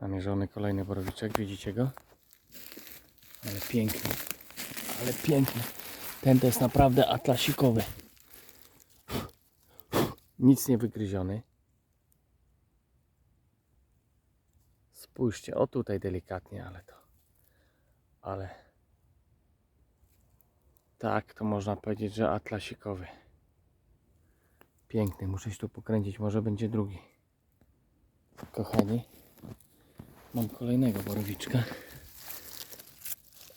Namierzony kolejny borowiczek, widzicie go? Ale piękny, ale piękny. Ten to jest naprawdę atlasikowy. Nic nie wygryziony. Spójrzcie, o tutaj delikatnie, ale to. Ale. Tak, to można powiedzieć, że atlasikowy. Piękny, muszę się tu pokręcić, może będzie drugi. Kochani, mam kolejnego borowiczka.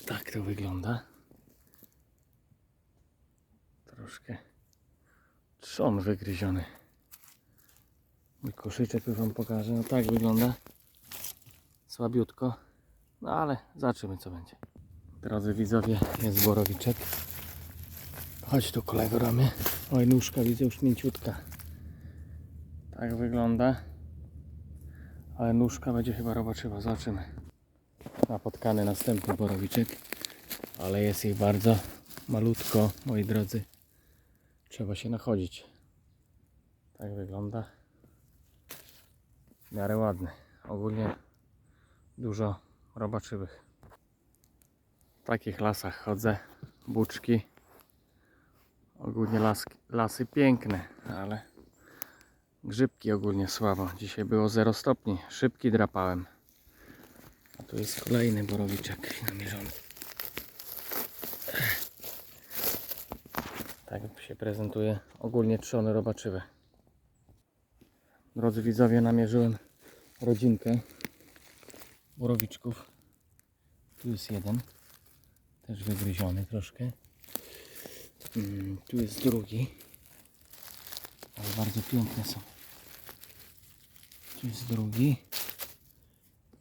Tak to wygląda. Troszkę trzon wygryziony. Mój koszyczek już wam pokażę. No tak wygląda. Słabiutko. No ale zobaczymy co będzie. Drodzy widzowie, jest borowiczek. Chodź tu kolego ramy. Oj nóżka widzę już mięciutka. Tak wygląda. Ale nóżka będzie chyba robaczywa. Zobaczymy. Napotkany następny borowiczek. Ale jest ich bardzo malutko, moi drodzy. Trzeba się nachodzić. Tak wygląda. W miarę ładny. Ogólnie dużo robaczywych. W takich lasach chodzę. Buczki. Ogólnie laski, lasy piękne, ale grzybki ogólnie słabo. Dzisiaj było 0 stopni. Szybki drapałem. A tu jest kolejny borowiczek namierzony. Tak się prezentuje ogólnie trzony robaczywe. Drodzy widzowie, namierzyłem rodzinkę borowiczków. Tu jest jeden, też wygryziony troszkę. Mm, tu jest drugi, bardzo piękne są. Tu jest drugi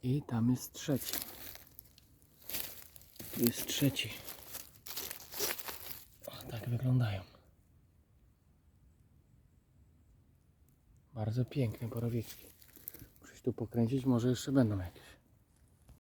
i tam jest trzeci. Tu jest trzeci. O, tak wyglądają. Bardzo piękne borowiczki. Muszę się tu pokręcić, może jeszcze będą jakieś.